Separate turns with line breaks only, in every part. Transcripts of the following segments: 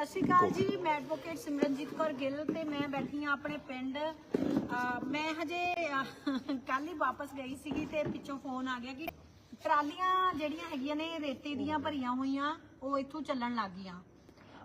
ਸਤਿ ਸ਼੍ਰੀ ਅਕਾਲ ਜੀ ਮੈਂ ਐਡਵੋਕੇਟ ਸਿਮਰਨਜੀਤ ਕੌਰ ਗਿੱਲ ਤੇ ਮੈਂ ਬੈਠੀ ਹਾਂ ਆਪਣੇ ਪਿੰਡ। ਮੈਂ ਹਜੇ ਕੱਲ ਹੀ ਵਾਪਸ ਗਈ ਸੀਗੀ ਤੇ ਪਿੱਛੋਂ ਫੋਨ ਆ ਗਿਆ ਕਿ ਟਰਾਲੀਆਂ ਜਿਹੜੀਆਂ ਹੈਗੀਆਂ ਨੇ ਰੇਤੇ ਦੀਆਂ ਭਰੀਆਂ ਹੋਈਆਂ ਉਹ ਇੱਥੋਂ ਚੱਲਣ ਲੱਗ ਗਈਆਂ।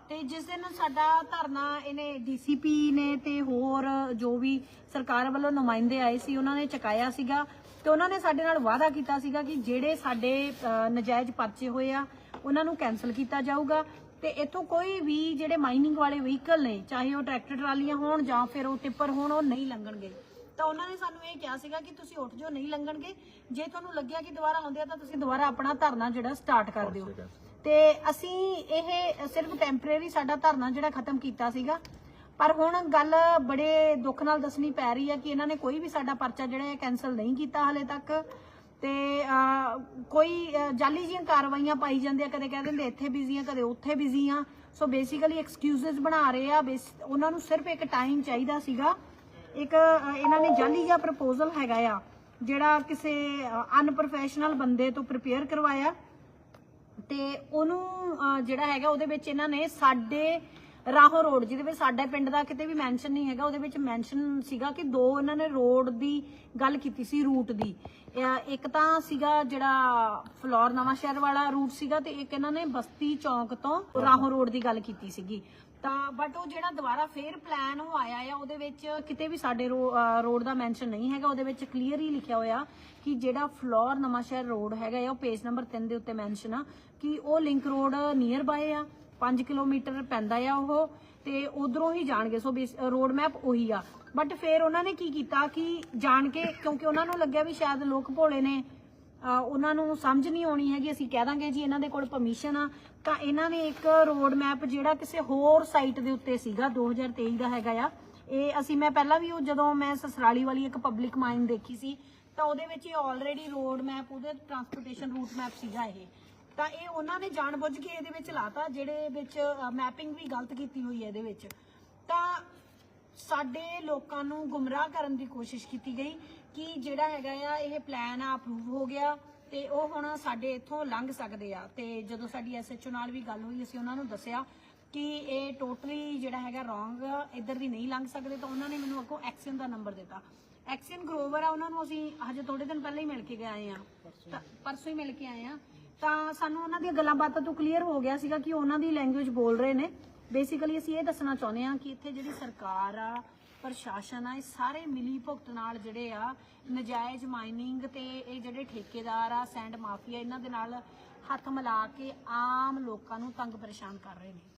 ਤੇ ਜਿਸ ਦਿਨ ਸਾਡਾ ਧਰਨਾ ਇਹਨੇ ਡੀਸੀਪੀ ਨੇ ਤੇ ਹੋਰ ਜੋ ਵੀ ਸਰਕਾਰ ਵੱਲੋਂ ਨੁਮਾਇੰਦੇ ਆਏ ਸੀ ਉਹਨਾਂ ਨੇ ਚੁਕਾਇਆ ਸੀਗਾ। ਤੇ ਉਹਨਾਂ ਨੇ ਸਾਡੇ ਨਾਲ ਵਾਅਦਾ ਕੀਤਾ ਸੀਗਾ ਕਿ ਜਿਹੜੇ ਸਾਡੇ ਨਜਾਇਜ਼ ਪਰਚੇ ਹੋਏ ਆ ਉਹਨਾਂ ਨੂੰ ਕੈਨਸਲ ਕੀਤਾ ਜਾਊਗਾ। ਤੇ ਇੱਥੋਂ ਕੋਈ ਵੀ ਜਿਹੜੇ ਮਾਈਨਿੰਗ ਵਾਲੇ ਵਹੀਕਲ ਨੇ ਚਾਹੇ ਉਹ ਟਰੈਕਟਰ ਟਰਾਲੀਆਂ ਹੋਣ ਜਾਂ ਫਿਰ ਉਹ ਟਿੱਪਰ ਹੋਣ ਉਹ ਨਹੀਂ ਲੰਘਣਗੇ। ਤਾਂ ਉਹਨਾਂ ਨੇ ਸਾਨੂੰ ਇਹ ਕਿਹਾ ਸੀਗਾ ਕਿ ਤੁਸੀਂ ਉੱਠ ਜਾਓ ਨਹੀਂ ਲੰਘਣਗੇ। ਜੇ ਤੁਹਾਨੂੰ ਲੱਗਿਆ ਕਿ ਦੁਬਾਰਾ ਆਉਂਦੇ ਆ ਤਾਂ ਤੁਸੀਂ ਦੁਬਾਰਾ ਆਪਣਾ ਧਰਨਾ ਜਿਹੜਾ ਸਟਾਰਟ ਕਰ ਦਿਓ। ਤੇ ਅਸੀਂ ਇਹ ਸਿਰਫ ਟੈਂਪਰੇਰੀ ਸਾਡਾ ਧਰਨਾ ਜਿਹੜਾ ਖਤਮ ਕੀਤਾ ਸੀਗਾ। ਪਰ ਹੁਣ ਗੱਲ ਬੜੇ ਦੁੱਖ ਨਾਲ ਦੱਸਣੀ ਪੈ ਰਹੀ ਹੈ ਕਿ ਇਹਨਾਂ ਨੇ ਕੋਈ ਵੀ ਸਾਡਾ ਪਰਚਾ ਜਿਹੜਾ ਹੈ ਕੈਨਸਲ ਨਹੀਂ ਕੀਤਾ ਹਲੇ ਤੱਕ। ਤੇ ਕੋਈ ਜਾਲੀ ਜੀਆਂ ਕਾਰਵਾਈਆਂ ਪਾਈ ਜਾਂਦੀਆਂ ਕਦੇ ਕਹਿ ਦਿੰਦੇ ਇੱਥੇ ਬਿਜ਼ੀ ਆ, ਕਦੇ ਉੱਥੇ ਬਿਜ਼ੀ ਆ। ਸੋ ਬੇਸਿਕਲੀ ਐਕਸਕਿਊਜ਼ਸ ਬਣਾ ਰਹੇ ਆ ਉਹਨਾਂ ਨੂੰ ਸਿਰਫ ਇੱਕ ਟਾਈਮ ਚਾਹੀਦਾ ਸੀਗਾ। ਇੱਕ ਇਹਨਾਂ ਨੇ ਜਾਲੀ ਜਿਹਾ ਪ੍ਰਪੋਜ਼ਲ ਹੈਗਾ ਆ, ਜਿਹੜਾ ਕਿਸੇ ਅਨਪ੍ਰੋਫੈਸ਼ਨਲ ਬੰਦੇ ਤੋਂ ਪ੍ਰਿਪੇਅਰ ਕਰਵਾਇਆ। ਤੇ ਉਹਨੂੰ ਜਿਹੜਾ ਹੈਗਾ, ਉਹਦੇ ਵਿੱਚ ਇਹਨਾਂ ਨੇ ਸਾਡੇ ਰਾਹੋ ਰੋਡ, ਜਿਹਦੇ ਵਿੱਚ ਸਾਡੇ ਪਿੰਡ ਦਾ ਕਿਤੇ ਵੀ ਮੈਂਸ਼ਨ ਨਹੀਂ ਹੈਗਾ, ਉਹਦੇ ਵਿੱਚ ਮੈਂਸ਼ਨ ਸੀਗਾ ਕਿ ਦੋ ਇਹਨਾਂ ਨੇ ਰੋਡ ਦੀ ਗੱਲ ਕੀਤੀ ਸੀ ਰੂਟ ਦੀ। ਇੱਕ ਤਾਂ ਸੀਗਾ ਜਿਹੜਾ ਫਲੋਰ ਨਵਾਂ ਸ਼ਹਿਰ ਵਾਲਾ ਰੂਟ ਸੀਗਾ ਤੇ ਇੱਕ ਇਹਨਾਂ ਨੇ ਬਸਤੀ ਚੌਂਕ ਤੋਂ ਰਾਹੋ ਰੋਡ ਦੀ ਗੱਲ ਕੀਤੀ ਸੀਗੀ। ਤਾਂ ਬਟ ਉਹ ਜਿਹੜਾ ਦੁਬਾਰਾ ਫੇਰ ਪਲਾਨ ਉਹ ਆਇਆ ਆ, ਉਹਦੇ ਵਿੱਚ ਕਿਤੇ ਵੀ ਸਾਡੇ ਰੋਡ ਦਾ ਮੈਂਸ਼ਨ ਨਹੀਂ ਹੈਗਾ, ਉਹਦੇ ਵਿੱਚ ਕਲੀਅਰ ਹੀ ਲਿਖਿਆ ਹੋਇਆ ਕਿ ਜਿਹੜਾ ਫਲੋਰ ਨਵਾਂ ਸ਼ਹਿਰ ਰੋਡ ਹੈਗਾ ਆ, ਉਹ ਪੇਜ ਨੰਬਰ 3 ਦੇ ਉੱਤੇ ਮੈਂਸ਼ਨ ਆ, ਕਿ ਉਹ ਲਿੰਕ ਰੋਡ ਨੀਅਰ ਬਾਏ ਆ। 5 ਕਿਲੋਮੀਟਰ ਪੈਂਦਾ ਆ ਉਹ, ਤੇ ਉਧਰੋਂ ਹੀ ਜਾਣਗੇ। ਸੋ ਰੋਡ ਮੈਪ ਉਹੀ ਆ। ਬਟ ਫਿਰ ਉਹਨਾਂ ਨੇ ਕੀ ਕੀਤਾ ਕਿ ਜਾਣ ਕੇ, ਕਿਉਂਕਿ ਉਹਨਾਂ ਨੂੰ ਲੱਗਿਆ ਵੀ ਸ਼ਾਇਦ ਲੋਕ ਭੋਲੇ ਨੇ ਉਹਨਾਂ ਨੂੰ ਸਮਝ ਨਹੀਂ ਆਉਣੀ ਹੈਗੀ, ਅਸੀਂ ਕਹਿ ਦਾਂਗੇ ਜੀ ਇਹਨਾਂ ਦੇ ਕੋਲ ਪਰਮਿਸ਼ਨ ਆ। ਤਾਂ ਇਹਨਾਂ ਨੇ ਇੱਕ ਰੋਡ ਮੈਪ ਜਿਹੜਾ ਕਿਸੇ ਹੋਰ ਸਾਈਟ ਦੇ ਉੱਤੇ ਸੀਗਾ 2023 ਦਾ ਹੈਗਾ ਆ। ਇਹ ਅਸੀਂ ਮੈਂ ਪਹਿਲਾਂ ਵੀ ਉਹ ਜਦੋਂ ਮੈਂ ਸਸਰਾਲੀ ਵਾਲੀ ਇੱਕ ਪਬਲਿਕ ਮਾਈਨ ਦੇਖੀ ਸੀ, ਤਾਂ ਉਹਦੇ ਵਿੱਚ ਇਹ ਆਲਰੇਡੀ ਰੋਡ ਮੈਪ ਉਹਦੇ ਟਰਾਂਸਪੋਰਟੇਸ਼ਨ ਰੂਟ ਮੈਪ ਸੀਗਾ ਇਹ। ਤਾਂ ਇਹ ਉਹਨਾਂ ਨੇ ਜਾਣਬੁੱਝ ਕੇ ਇਹਦੇ ਵਿੱਚ ਲਾਤਾ, ਜਿਹੜੇ ਵਿੱਚ ਮੈਪਿੰਗ ਵੀ ਗਲਤ ਕੀਤੀ ਹੋਈ ਹੈ ਇਹਦੇ ਵਿੱਚ। ਤਾਂ ਸਾਡੇ ਲੋਕਾਂ ਨੂੰ ਗੁੰਮਰਾਹ ਕਰਨ ਦੀ ਕੋਸ਼ਿਸ਼ ਕੀਤੀ ਗਈ ਕਿ ਜਿਹੜਾ ਹੈਗਾ ਆ, ਇਹ ਪਲਾਨ ਆ ਅਪਰੂਵ ਹੋ ਗਿਆ ਤੇ ਉਹ ਹੁਣ ਸਾਡੇ ਇੱਥੋਂ ਲੰਘ ਸਕਦੇ ਆ। ਤੇ ਜਦੋਂ ਸਾਡੀ ਐਸਐਚਓ ਨਾਲ ਵੀ ਗੱਲ ਹੋਈ, ਅਸੀਂ ਉਹਨਾਂ ਨੂੰ ਦੱਸਿਆ ਕਿ ਇਹ ਟੋਟਲੀ ਜਿਹੜਾ ਹੈਗਾ ਰੋਂਗ ਇੱਧਰ ਦੀ ਨਹੀਂ ਲੰਘ ਸਕਦੇ, ਤਾਂ ਉਹਨਾਂ ਨੇ ਮੈਨੂੰ ਅੱਗੋਂ ਐਕਸ਼ਨ ਦਾ ਨੰਬਰ ਦਿੱਤਾ। ਐਕਸ਼ਨ ਗਰੋਵਰ ਆ, ਉਹਨਾਂ ਨੂੰ ਅਸੀਂ ਹਜੇ ਥੋੜੇ ਦਿਨ ਪਹਿਲਾਂ ਹੀ ਮਿਲ ਕੇ ਗਏ ਆਏ ਆ। ਤਾਂ ਪਰਸੋਂ ਹੀ ਮਿਲ ਕੇ ਆਏ ਆ। ਤਾਂ ਸਾਨੂੰ ਉਹਨਾਂ ਦੀਆਂ ਗੱਲਾਂ ਬਾਤਾਂ ਤੋਂ ਕਲੀਅਰ ਹੋ ਗਿਆ ਸੀਗਾ ਕਿ ਉਹਨਾਂ ਦੀ ਲੈਂਗੁਏਜ ਬੋਲ ਰਹੇ ਨੇ। ਬੇਸਿਕਲੀ ਅਸੀਂ ਇਹ ਦੱਸਣਾ ਚਾਹੁੰਦੇ ਹਾਂ ਕਿ ਇੱਥੇ ਜਿਹੜੀ ਸਰਕਾਰ ਆ, ਪ੍ਰਸ਼ਾਸਨ ਆ, ਇਹ ਸਾਰੇ ਮਿਲੀ ਭੁਗਤ ਨਾਲ ਜਿਹੜੇ ਆ, ਨਜਾਇਜ਼ ਮਾਈਨਿੰਗ ਤੇ ਇਹ ਜਿਹੜੇ ਠੇਕੇਦਾਰ ਆ ਸੈਂਡ ਮਾਫੀਆ ਇਹਨਾਂ ਦੇ ਨਾਲ ਹੱਥ ਮਿਲਾ ਕੇ ਆਮ ਲੋਕਾਂ ਨੂੰ ਤੰਗ ਪਰੇਸ਼ਾਨ ਕਰ ਰਹੇ ਨੇ।